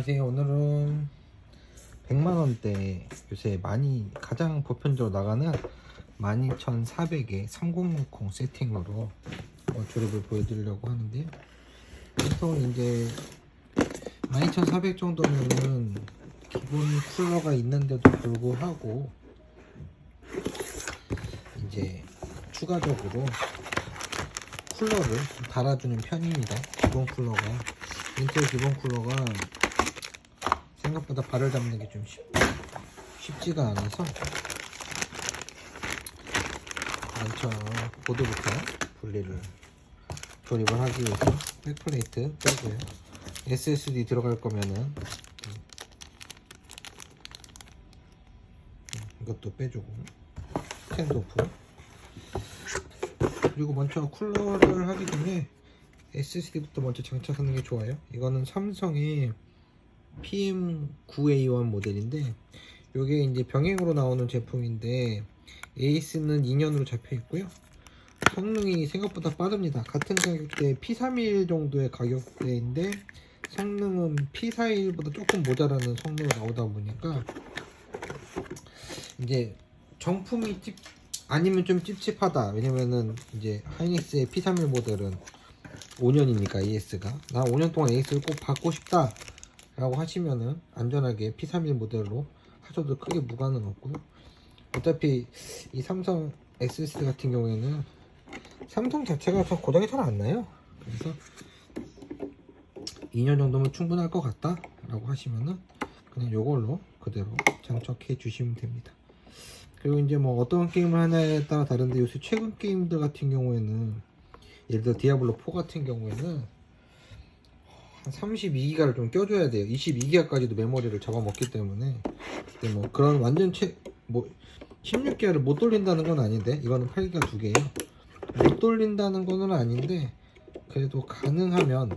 안녕하세요. 오늘은 100만원대 요새 많이 가장 보편적으로 나가는 12400의 3060 세팅으로 어, 조립을 보여드리려고 하는데요. 보통 이제 12400 정도면은 기본 쿨러가 있는데도 불구하고 이제 추가적으로 쿨러를 좀 달아주는 편입니다. 기본 쿨러가 인텔 기본 쿨러가 생각보다 발을 잡는 게 좀 쉽지가 않아서 먼저 보드부터 분리를 조립을 하기 위해서 백플레이트 빼고요. SSD 들어갈 거면은 음, 이것도 빼주고 스탠드오프 그리고 먼저 쿨러를 하기 전에 SSD부터 먼저 장착하는 게 좋아요. 이거는 삼성의 PM9A1 모델인데 이게 이제 병행으로 나오는 제품인데 에이스는 2년으로 잡혀 있고요. 성능이 생각보다 빠릅니다. 같은 가격대 P31 정도의 가격대인데 성능은 P41보다 조금 모자라는 성능이 나오다 보니까 이제 정품이 찝 아니면 좀 찝찝하다. 왜냐면은 이제 하이닉스의 P31 모델은 5년이니까 AS가 나 5년 동안 AS를 꼭 받고 싶다 라고 하시면은 안전하게 P31 모델로 하셔도 크게 무관은 없고요. 어차피 이 삼성 SSD 같은 경우에는 삼성 자체가 저 고장이 잘 안 나요. 그래서 2년 정도면 충분할 것 같다 라고 하시면은 그냥 요걸로 그대로 장착해 주시면 됩니다. 그리고 이제 뭐 어떤 게임을 하냐에 따라 다른데 요새 최근 게임들 같은 경우에는 예를 들어 디아블로 4 같은 경우에는 한 32기가를 좀 껴줘야 돼요. 22기가까지도 메모리를 잡아먹기 때문에 근데 뭐 그런 완전 최 뭐 16기가를 못 돌린다는 건 아닌데 이거는 8기가 두 개예요. 못 돌린다는 거는 아닌데 그래도 가능하면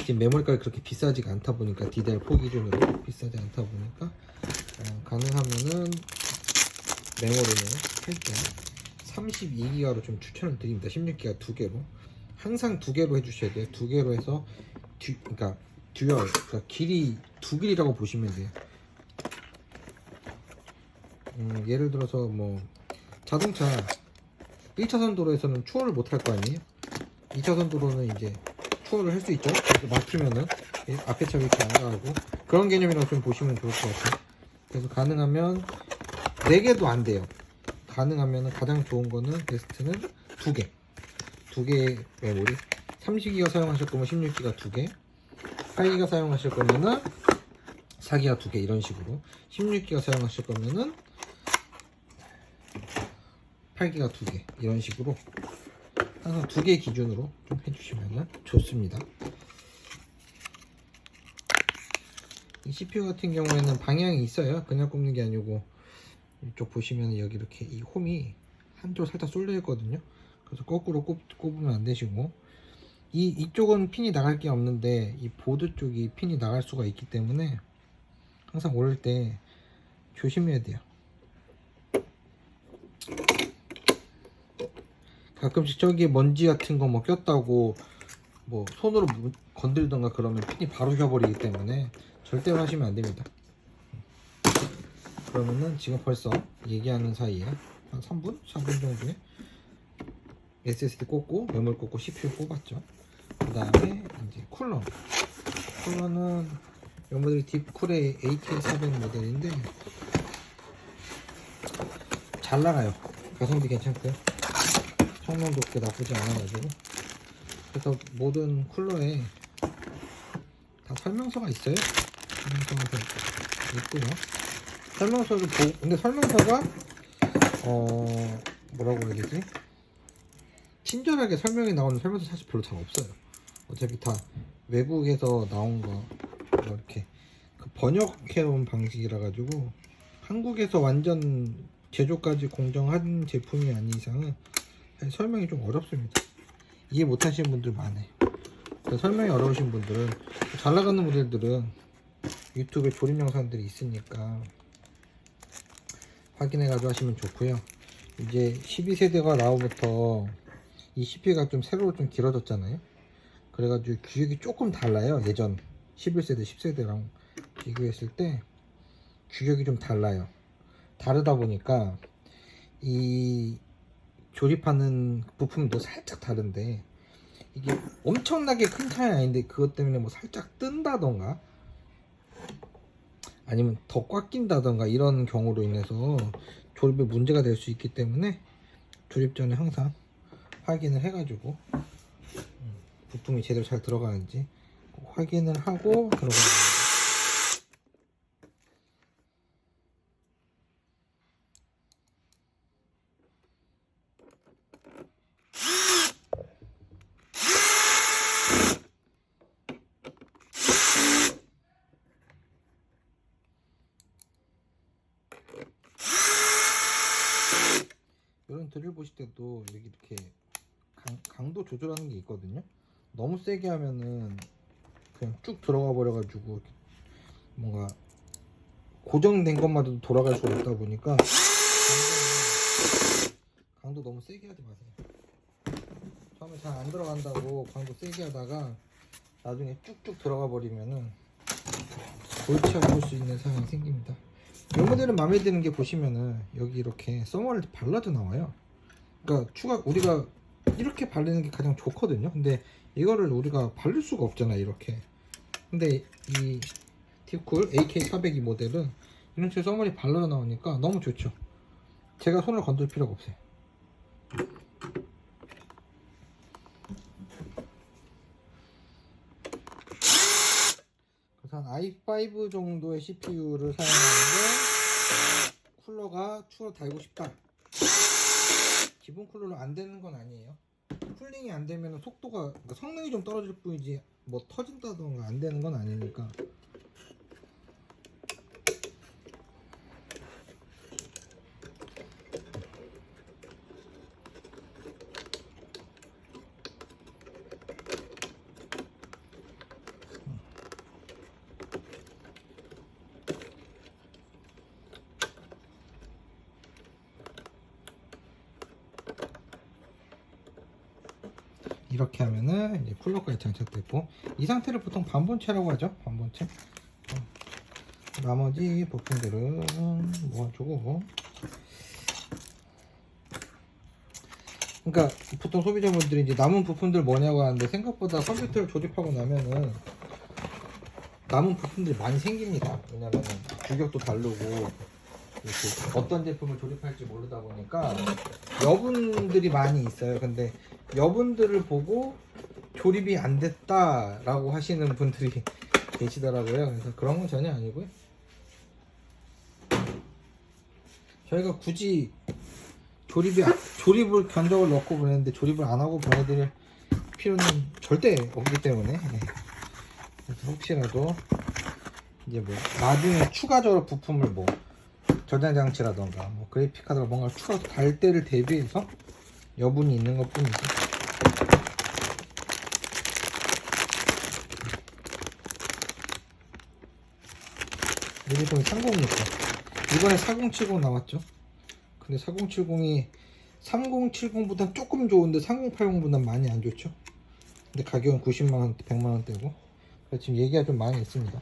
지금 메모리가 그렇게 비싸지가 않다 보니까 DDR4 기준으로 비싸지 않다 보니까 어, 가능하면은 메모리는 8기가 32기가로 좀 추천을 드립니다. 16기가 두 개로 항상 두 개로 해주셔야 돼요. 두 개로 해서 듀, 그러니까 듀얼, 그러니까 길이 두 길이라고 보시면 돼요. 음, 예를 들어서 뭐 자동차 1차선 도로에서는 추월을 못 할 거 아니에요? 2차선 도로는 이제 추월을 할 수 있죠. 막히면은 이 앞에 차 이렇게 안 가고 그런 개념이라고 좀 보시면 좋을 것 같아요. 그래서 가능하면 4개도 안 돼요. 가능하면 가장 좋은 거는 베스트는 두 개. 두 개의 메모리. 30기가 사용하실 거면 16기가 두 개. 8기가 사용하실 거면은 4기가 두 개. 이런 식으로. 16기가 사용하실 거면은 8기가 두 개. 이런 식으로. 항상 두 개 기준으로 좀 해주시면 좋습니다. 이 CPU 같은 경우에는 방향이 있어요. 그냥 꼽는 게 아니고 이쪽 보시면 여기 이렇게 이 홈이 한쪽 살짝 쏠려 있거든요. 그래서 거꾸로 꼽, 꼽으면 안 되시고 이 이쪽은 핀이 나갈 게 없는데 이 보드 쪽이 핀이 나갈 수가 있기 때문에 항상 오를 때 조심해야 돼요. 가끔씩 저기 먼지 같은 거 뭐 꼈다고 뭐 손으로 무- 건들던가 그러면 핀이 바로 휘어버리기 때문에 절대로 하시면 안 됩니다. 그러면은 지금 벌써 얘기하는 사이에 한 3분? 4분 정도에 SSD 꽂고 메모리 꽂고 CPU 꼽았죠. 그 다음에 이제 쿨러. 쿨러는 이 모델이 딥쿨의 AT400 모델인데 잘 나가요. 가성비 괜찮고요. 성능도 그렇게 나쁘지 않아가지고. 그래서 모든 쿨러에 다 설명서가 있어요. 설명서가 있고요. 설명서를 보고 근데 설명서가 어 뭐라고 해야 되지 친절하게 설명이 나오는 설명서 사실 별로 잘 없어요. 어차피 다 외국에서 나온 거뭐 이렇게 그 번역해 온 방식이라 가지고 한국에서 완전 제조까지 공정한 제품이 아닌 이상은 설명이 좀 어렵습니다. 이해 못 하시는 분들 많아요. 설명이 어려우신 분들은 잘 나가는 모델들은 유튜브에 조립 영상들이 있으니까 확인해가지고 하시면 좋고요. 이제 12세대가 나오부터 이 CPU가 좀 세로로 좀 길어졌잖아요. 그래가지고 규격이 조금 달라요. 예전 11세대, 10세대랑 비교했을 때 규격이 좀 달라요. 다르다 보니까 이 조립하는 부품도 살짝 다른데 이게 엄청나게 큰 차이 아닌데 그것 때문에 뭐 살짝 뜬다던가 아니면 더 꽉 낀다던가 이런 경우로 인해서 조립에 문제가 될 수 있기 때문에 조립 전에 항상 확인을 해가지고 음, 부품이 제대로 잘 들어가는지 꼭 확인을 하고 들어가는 겁니다. 이런 드릴 보실 때도 이렇게 강, 강도 조절하는 게 있거든요. 너무 세게 하면은 그냥 쭉 들어가 버려가지고 뭔가 고정된 것마저도 돌아갈 수가 없다 보니까 강도 너무 세게 하지 마세요. 처음에 잘 안 들어간다고 강도 세게 하다가 나중에 쭉쭉 들어가 버리면은 골치 아플 수 있는 상황이 생깁니다. 이 모델은 마음에 드는 게 보시면은 여기 이렇게 써머를 발라져 나와요. 그러니까 추가 우리가 이렇게 바르는 게 가장 좋거든요. 근데 이거를 우리가 바를 수가 없잖아 이렇게. 근데 이 팁쿨 AK402 모델은 이런 식으로 써머리 발라져 나오니까 너무 좋죠. 제가 손을 건들 필요가 없어요. 한 i5 정도의 CPU를 사용하는데 쿨러가 추워 달고 싶다. 기본 쿨러로 안 되는 건 아니에요. 쿨링이 안 되면 속도가 그러니까 성능이 좀 떨어질 뿐이지 뭐 터진다던가 안 되는 건 아니니까. 이렇게 하면은 이제 쿨러까지 장착됐고 이 상태를 보통 반본체라고 하죠 반본체. 어. 나머지 부품들은 모아주고. 그러니까 보통 소비자분들이 이제 남은 부품들 뭐냐고 하는데 생각보다 컴퓨터를 조립하고 나면은 남은 부품들이 많이 생깁니다. 왜냐면은 규격도 다르고 어떤 제품을 조립할지 모르다 보니까 여분들이 많이 있어요. 근데 여분들을 보고 조립이 안 됐다라고 하시는 분들이 계시더라고요. 그래서 그런 건 전혀 아니고요. 저희가 굳이 조립이 안- 조립을 견적을 넣고 보냈는데 조립을 안 하고 보내드릴 필요는 절대 없기 때문에 네. 혹시라도 이제 뭐 나중에 추가적으로 부품을 뭐 저장 장치라던가 뭐 그래픽 카드가 뭔가 추가 달 때를 대비해서 여분이 있는 것 뿐이지. 유니폼이 3060 이번에 4070 나왔죠? 근데 4070이 3070보다 조금 좋은데 3080보다 많이 안 좋죠? 근데 가격은 90만원 100만원대고. 지금 얘기가 좀 많이 있습니다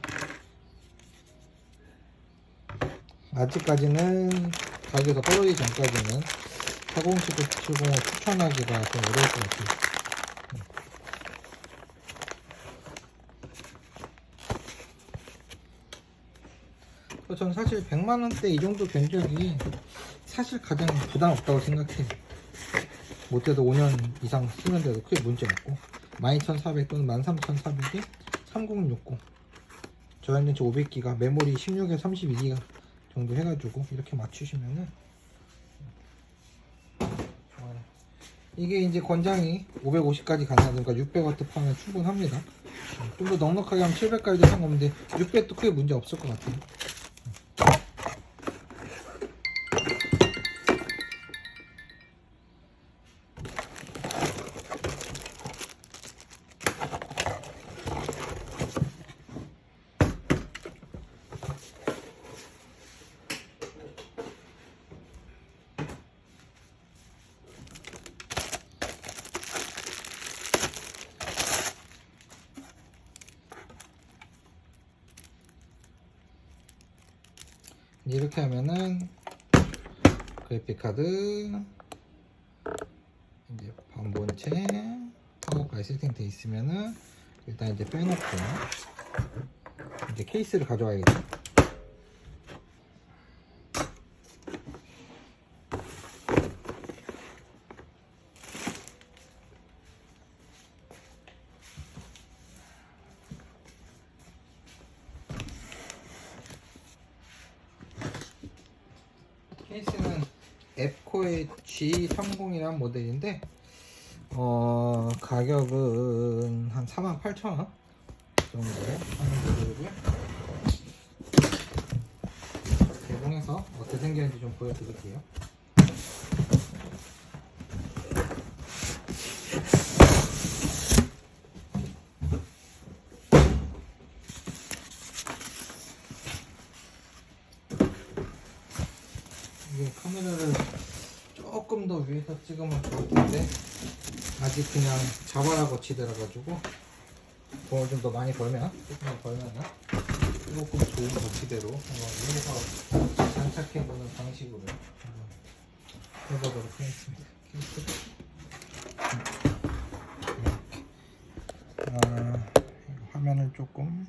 아직까지는 가격이 떨어지기 전까지는 4070을 추천하기가 좀 어려울 것 같아요. 그래서 저는 사실 100만원대 이 정도 견적이 사실 가장 부담 없다고 생각해요. 못해도 5년 이상 쓰는데도 크게 문제 없고 12400 또는 13300에 3060 저장전치 500기가 메모리 16에 32기가 정도 해가지고 이렇게 맞추시면은 좋아요. 이게 이제 권장이 550까지 간다든가 600W 파면 충분합니다. 좀 더 넉넉하게 하면 700까지도 상관없는데 600도 크게 문제 없을 것 같아요. 이렇게 하면은 그래픽 카드 이제 반본체 파워까지 세팅돼 있으면은 일단 이제 빼놓고 이제 케이스를 가져와야겠죠. 케이스는 앱코의 G30이라는 모델인데 어 가격은 한 48,000원 정도 하는 모델이고요. 개봉해서 어떻게 생겼는지 좀 보여드릴게요. 이게 카메라를 조금 더 위에서 찍으면 좋을 텐데 아직 그냥 잡아라 거치더라 가지고 돈을 좀 더 많이 벌면 조금만 벌면은 조금 좋은 거치대로 한번 위에서 장착해보는 방식으로 해보도록 하겠습니다. 케이스. 아, 화면을 조금